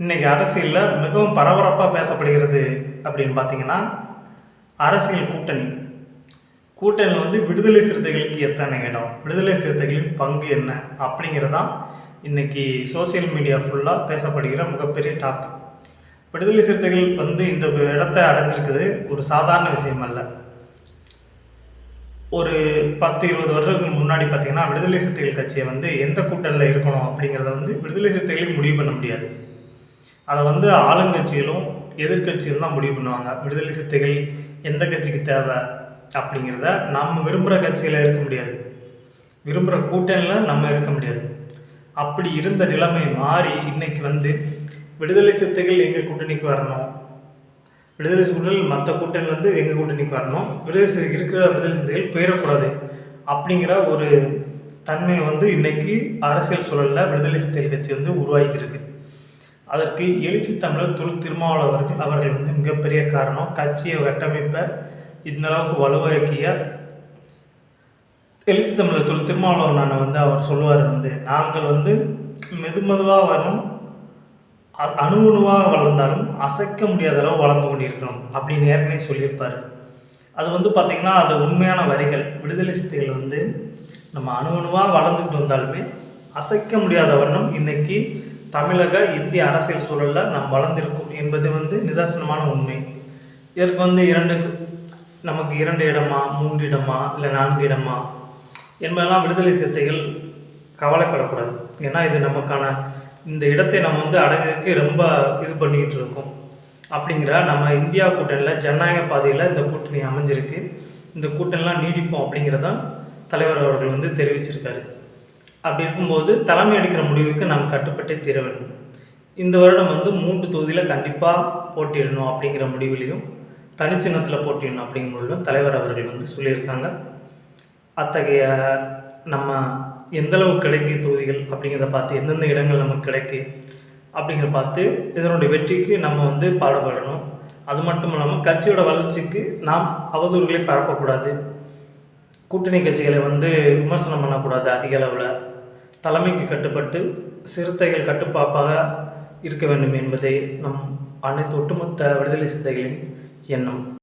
இன்றைக்கி அரசியலில் மிகவும் பரபரப்பாக பேசப்படுகிறது அப்படின்னு பார்த்தீங்கன்னா அரசியல் கூட்டணி. கூட்டணி வந்து விடுதலை சிறுத்தைகளுக்கு எத்தனை இடம்? விடுதலை சிறுத்தைகளின் பங்கு என்ன? அப்படிங்கிறதான் இன்னைக்கு சோஷியல் மீடியா ஃபுல்லாக பேசப்படுகிற மிகப்பெரிய டாபிக் விடுதலை சிறுத்தைகள் வந்து இந்த இடத்த அடைஞ்சிருக்குது ஒரு சாதாரண விஷயம் அல்ல. ஒரு பத்து இருபது வருடத்துக்கு முன்னாடி பார்த்தீங்கன்னா விடுதலை சிறுத்தைகள் கட்சியை வந்து எந்த கூட்டணியில் இருக்கணும் அப்படிங்கிறத வந்து விடுதலை சிறுத்தைகளுக்கு முடிவு பண்ண முடியாது. அதை வந்து ஆளுங்கட்சிகளும் எதிர்க்கட்சிகளும் தான் முடிவு பண்ணுவாங்க. விடுதலை சித்தைகள் எந்த கட்சிக்கு தேவை அப்படிங்கிறத நம்ம விரும்புகிற கட்சியில் இருக்க முடியாது. விரும்புகிற கூட்டணியில் நம்ம இருக்க முடியாது. அப்படி இருந்த நிலைமை மாறி இன்னைக்கு வந்து விடுதலை சிறுத்தைகள் எங்கள் கூட்டணிக்கு வரணும்? விடுதலை சிறுத்தைகள் மற்ற கூட்டணிலேருந்து எங்கள் கூட்டணிக்கு வரணும்? விடுதலை சிறுத்தை இருக்கிற விடுதலை சிறுத்தைகள் போயிடக்கூடாது அப்படிங்கிற ஒரு தன்மையை வந்து இன்னைக்கு அரசியல் சூழலில் விடுதலை சிறுத்தைகள் கட்சி வந்து உருவாகியிருக்கு அதற்கு எழுச்சி தமிழர் தொல் திருமாவளவர்கள் அவர்கள் வந்து மிகப்பெரிய காரணம். கட்சியை கட்டமைப்பை இந்த அளவுக்கு வலுவாக்கிய எழுச்சி தமிழர் தொல் திருமாவளவன் நான் வந்து அவர் சொல்லுவார் வந்து நாங்கள் வந்து மெது மெதுவாக வரும் அ- அணு அணுவாக வளர்ந்தாலும் அசைக்க முடியாத அளவு வளர்ந்து கொண்டிருக்கணும் அப்படின்னு ஏற்கனவே சொல்லியிருப்பார். அது வந்து பார்த்திங்கன்னா அது உண்மையான வரிகள். விடுதலை சிறுத்தைகள் வந்து நம்ம அணு அணுவாக வளர்ந்துட்டு வந்தாலுமே அசைக்க முடியாத வண்ணம் இன்னைக்கு தமிழக இந்திய அரசியல் சூழலில் நாம் வளர்ந்திருக்கும் என்பது வந்து நிதர்சனமான உண்மை. இதற்கு வந்து இரண்டு நமக்கு இரண்டு இடமா மூன்று இடமா இல்லை நான்கு இடமா என்பதெல்லாம் விடுதலை சிறுத்தைகள் கவலைப்படக்கூடாது. ஏன்னா இது நமக்கான இந்த இடத்தை நம்ம வந்து அடைஞ்சதுக்கு ரொம்ப இது பண்ணிக்கிட்டு இருக்கோம். அப்படிங்கிற நம்ம இந்தியா கூட்டணியில் ஜனநாயக பாதையில் இந்த கூட்டணி அமைஞ்சிருக்கு. இந்த கூட்டணிலாம் நீடிப்போம் அப்படிங்கிறதான் தலைவர் அவர்கள் வந்து தெரிவிச்சிருக்காரு. அப்படி இருக்கும்போது தலைமை எடுக்கிற முடிவுக்கு நாம் கட்டுப்பட்டே தீர வேண்டும். இந்த வருடம் வந்து மூன்று தொகுதியில் கண்டிப்பாக போட்டியிடணும் அப்படிங்கிற முடிவிலையும் தனிச்சின்னத்தில் போட்டியிடணும் அப்படிங்கிற முடிவிலும் தலைவர் அவர்கள் வந்து சொல்லியிருக்காங்க. அத்தகைய நம்ம எந்தளவு கிடைக்கு தொகுதிகள் அப்படிங்கிறத பார்த்து எந்தெந்த இடங்கள் நமக்கு கிடைக்கு அப்படிங்கிறத பார்த்து இதனுடைய வெற்றிக்கு நம்ம வந்து பாடுபடணும். அது மட்டும் இல்லாமல் கட்சியோட வளர்ச்சிக்கு நாம் அவதூறுகளை பரப்பக்கூடாது. கூட்டணி கட்சிகளை வந்து விமர்சனம் பண்ணக்கூடாது அதிக அளவில். தலைமைக்கு கட்டுப்பட்டு சிறுத்தைகள் கட்டுப்பாப்பாக இருக்க வேண்டும் என்பதே நம் அனைத்து ஒட்டுமொத்த விடுதலை சிறுத்தைகளின் எண்ணம்.